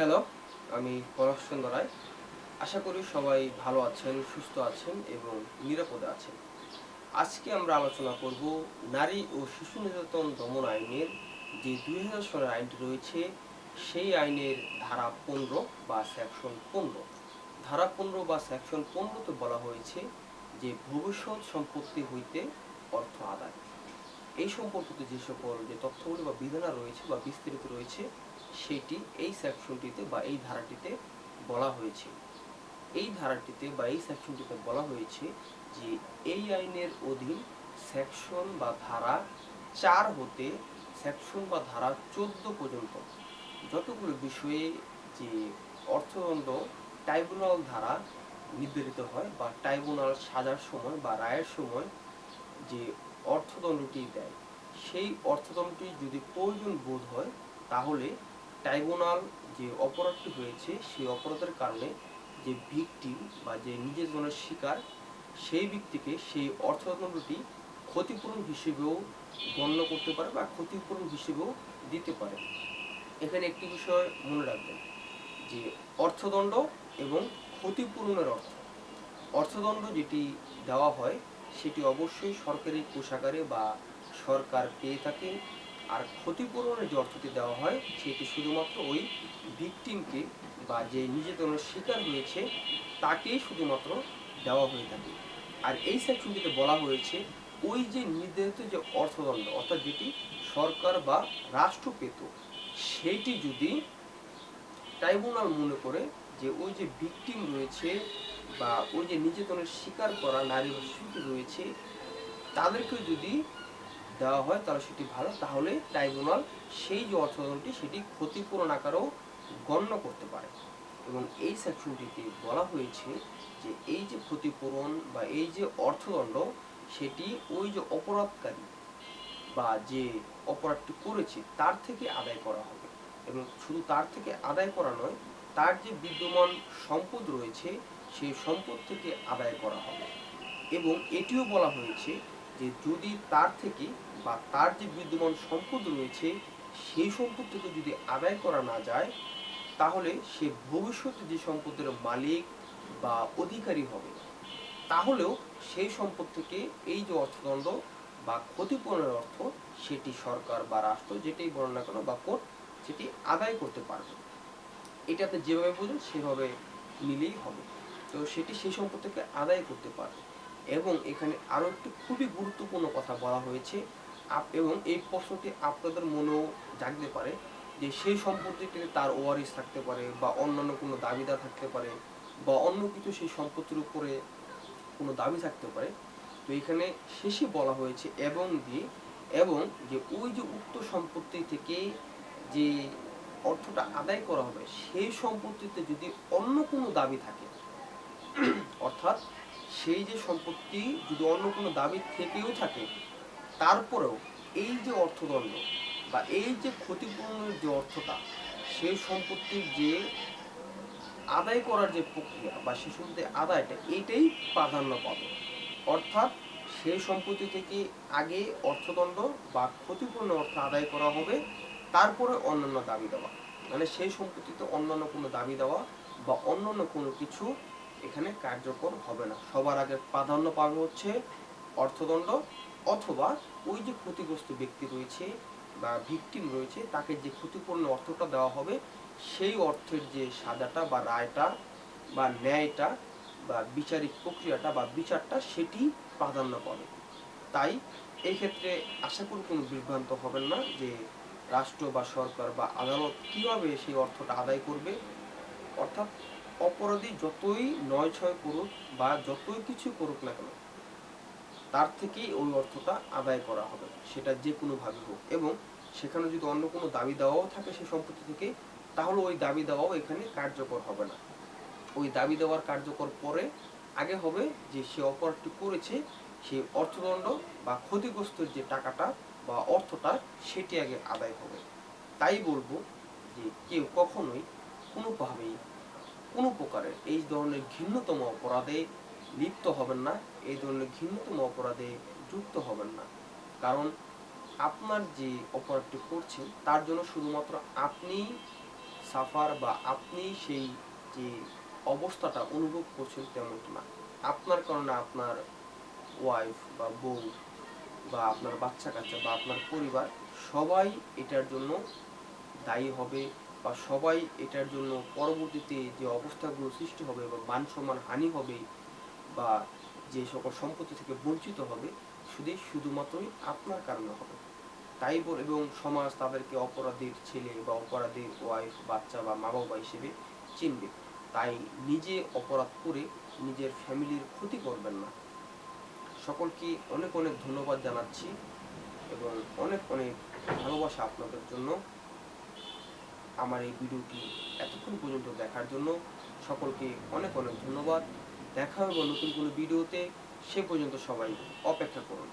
Hello, আমি পলাশ চন্দ্র রায়। আশা করি সবাই ভালো আছেন, সুস্থ আছেন এবং নিরাপদে আছেন। আজকে আমরা আলোচনা করব নারী ও শিশু নির্যাতন দমন আইনের যে দুই হাজার সালের আইনটি রয়েছে, সেই আইনের ধারা পনেরো বা সেকশন পনেরো। ধারা পনেরো বা সেকশন পনেরোতে বলা হয়েছে যে ভবিষ্যৎ সম্পত্তি হইতে অর্থ আদায়। এই সম্পর্কিত যে সকল যে তথ্যগুলি বা বিধানা রয়েছে বা বিস্তারিত রয়েছে সেটি এই সেকশনটিতে বা এই ধারাটিতে বলা হয়েছে। এই ধারাটিতে বা এই সেকশনটিতে বলা হয়েছে যে এই আইনের অধীন সেকশন বা ধারা চার হতে সেকশন বা ধারা চোদ্দ পর্যন্ত যতগুলো বিষয়ে যে অর্থদণ্ড ট্রাইব্যুনাল ধারা নির্ধারিত হয় বা ট্রাইব্যুনাল সাজার সময় বা রায়ের সময় যে অর্থদণ্ডটি দেয়, সেই অর্থদণ্ডটি যদি প্রয়োজন বোধ হয় তাহলে ট্রাইব্যুনাল যে অপরাধটি হয়েছে, সেই অপরাধের কারণে যে ভিকটিম বা যে নিজের জনের শিকার, সেই ব্যক্তিকে সেই অর্থদণ্ডটি ক্ষতিপূরণ হিসেবেও গণ্য করতে পারে বা ক্ষতিপূরণ হিসেবেও দিতে পারে। এখানে একটি বিষয় মনে রাখবেন, যে অর্থদণ্ড এবং ক্ষতিপূরণের অর্থ। অর্থদণ্ড যেটি দেওয়া হয়, সেটি অবশ্যই সরকারি কোষাগারে বা সরকার পেয়ে থাকে। আর ক্ষতিপূরণের যে অর্থটি দেওয়া হয়, সেটি শুধুমাত্র ওই ভিকটিমকে বা যে নির্যাতনের শিকার হয়েছে, তাকেই শুধুমাত্র দেওয়া হয়ে থাকে। আর এই সেকশনটিতে বলা হয়েছে, ওই যে নির্ধারিত যে অর্থদণ্ড, অর্থাৎ যেটি সরকার বা রাষ্ট্র পেত সেইটি যদি ট্রাইব্যুনাল মনে করে যে ওই যে ভিকটিম রয়েছে বা ওই যে নির্যাতনের শিকার করা নারী বা শিশু রয়েছে, তাদেরকে যদি দেওয়া হয়, তাহলে সেটি ভালো। তাহলে ট্রাইব্যুনাল সেই যে অর্থদণ্ডটি, সেটি ক্ষতিপূরণ আকারেও গণ্য করতে পারে। এবং এই সেকশনটিতে বলা হয়েছে যে, এই যে ক্ষতিপূরণ বা এই যে অর্থদণ্ড, সেটি ওই যে অপরাধকারী বা যে অপরাধটি করেছে, তার থেকে আদায় করা হবে। এবং শুধু তার থেকে আদায় করা নয়, তার যে বিদ্যমান সম্পদ রয়েছে, সেই সম্পদ থেকে আদায় করা হবে। এবং এটিও বলা হয়েছে যে যদি তার থেকে বা তার যে বিদ্যমান সম্পদ রয়েছে, সেই সম্পদ থেকে যদি আদায় করা না যায়, তাহলে সে ভবিষ্যতে যে সম্পদের মালিক বা অধিকারী হবে, তাহলেও সেই সম্পদ থেকে এই যে অর্থদণ্ড বা ক্ষতিপূরণের অর্থ সেটি সরকার বা রাষ্ট্র যেটাই বলো না কেন বা কোর্ট সেটি আদায় করতে পারবে। এটাতে যেভাবে বুঝুন, সেভাবে নিলেই হবে। তো সেটি সেই সম্পদ থেকে আদায় করতে পারবে। এবং এখানে আরও একটি খুবই গুরুত্বপূর্ণ কথা বলা হয়েছে। এবং এই প্রশ্নটি আপনাদের মনেও জাগতে পারে যে সেই সম্পত্তিতে তার ওয়ারিস থাকতে পারে বা অন্যান্য কোনো দাবিদার থাকতে পারে বা অন্য কিছু সেই সম্পত্তির উপরে কোনো দাবি থাকতে পারে। তো এখানে শেষে বলা হয়েছে এবং দিয়ে এবং যে ওই যে উক্ত সম্পত্তি থেকে যে অর্থটা আদায় করা হবে, সেই সম্পত্তিতে যদি অন্য কোনো দাবি থাকে, অর্থাৎ সেই যে সম্পত্তি যদি অন্য কোনো দাবি থেকেও থাকে, তারপরেও এই যে অর্থদণ্ড বা এই যে ক্ষতিপূরণের যে অর্থটা, সেই সম্পত্তির যে আদায় করার যে প্রক্রিয়া বা সে সম্পত্তির আদায়টা, এটাই প্রাধান্য পাবে। অর্থাৎ সেই সম্পত্তি থেকে আগে অর্থদণ্ড বা ক্ষতিপূর্ণ অর্থ আদায় করা হবে, তারপরে অন্যান্য দাবি দেওয়া। মানে সেই সম্পত্তিতে অন্যান্য কোনো দাবি দেওয়া বা অন্যান্য কোনো কিছু এখানে কার্যকর হবে না। সবার আগে প্রাধান্য পাবে হচ্ছে অর্থদণ্ড অথবা ওই যে ক্ষতিগ্রস্ত ব্যক্তি রয়েছে বা ভিকটিম রয়েছে, তাকে যে ক্ষতিপূর্ণ অর্থটা দেওয়া হবে, সেই অর্থের যে সাজাটা বা রায়টা বা ন্যায়টা বা বিচারিক প্রক্রিয়াটা বা বিচারটা সেটি প্রাধান্য পাবে। তাই এই ক্ষেত্রে আশা করি কোনো বিভ্রান্ত হবেন না যে রাষ্ট্র বা সরকার বা আদালত কীভাবে সেই অর্থটা আদায় করবে। অর্থাৎ অপরাধী যতই নয় ছয় করুক বা যতই কিছু করুক না কেন, তার থেকেই ওই অর্থটা আদায় করা হবে। সেটা যে কোনোভাবে হোক। এবং সেখানে যদি অন্য কোনো দাবি দেওয়াও থাকে সেই সম্পত্তি থেকে, তাহলে ওই দাবি দেওয়াও এখানে কার্যকর হবে না। ওই দাবি দেওয়ার কার্যকর পরে আগে হবে যে সে অপরাধটি করেছে সেই অর্থদণ্ড বা ক্ষতিগ্রস্তের যে টাকাটা বা অর্থটা সেটি আগে আদায় হবে। তাই বলব যে কেউ কখনোই কোনোভাবেই কোনো প্রকারের এই ধরনের ঘৃণ্যতম অপরাধে লিপ্ত হবেন না, এই ধরনের ঘৃণ্যতম অপরাধে যুক্ত হবেন না। কারণ আপনার যে অপরাধটি করছেন, তার জন্য শুধুমাত্র আপনি সাফার বা আপনি সেই যে অবস্থাটা অনুভব করছেন তেমন না। আপনার কারণে আপনার ওয়াইফ বা বউ বা আপনার বাচ্চা কাচ্চা বা আপনার পরিবার সবাই এটার জন্য দায়ী হবে বা সবাই এটার জন্য পরবর্তীতে যে অবস্থাগুলো সৃষ্টি হবে বা মান সম্মান হানি হবে বা যে সকল সম্পত্তি থেকে বঞ্চিত হবে শুধু শুধুমাত্রই আপনার কারণে হবে। তাই বল এবং সমাজ তাদেরকে অপরাধীর ছেলে বা অপরাধীর ওয়াইফ বাচ্চা বা মা বাবা হিসেবে চিনবে। তাই নিজে অপরাধ করে নিজের ফ্যামিলির ক্ষতি করবেন না। সকলকে অনেক অনেক ধন্যবাদ জানাচ্ছি এবং অনেক অনেক ভালোবাসা আপনাদের জন্য। আমার এই ভিডিওটি এতক্ষণ পর্যন্ত দেখার জন্য সকলকে অনেক অনেক ধন্যবাদ। দেখা হবে নতুন কোনো ভিডিওতে। সে পর্যন্ত সবাই অপেক্ষা করুন।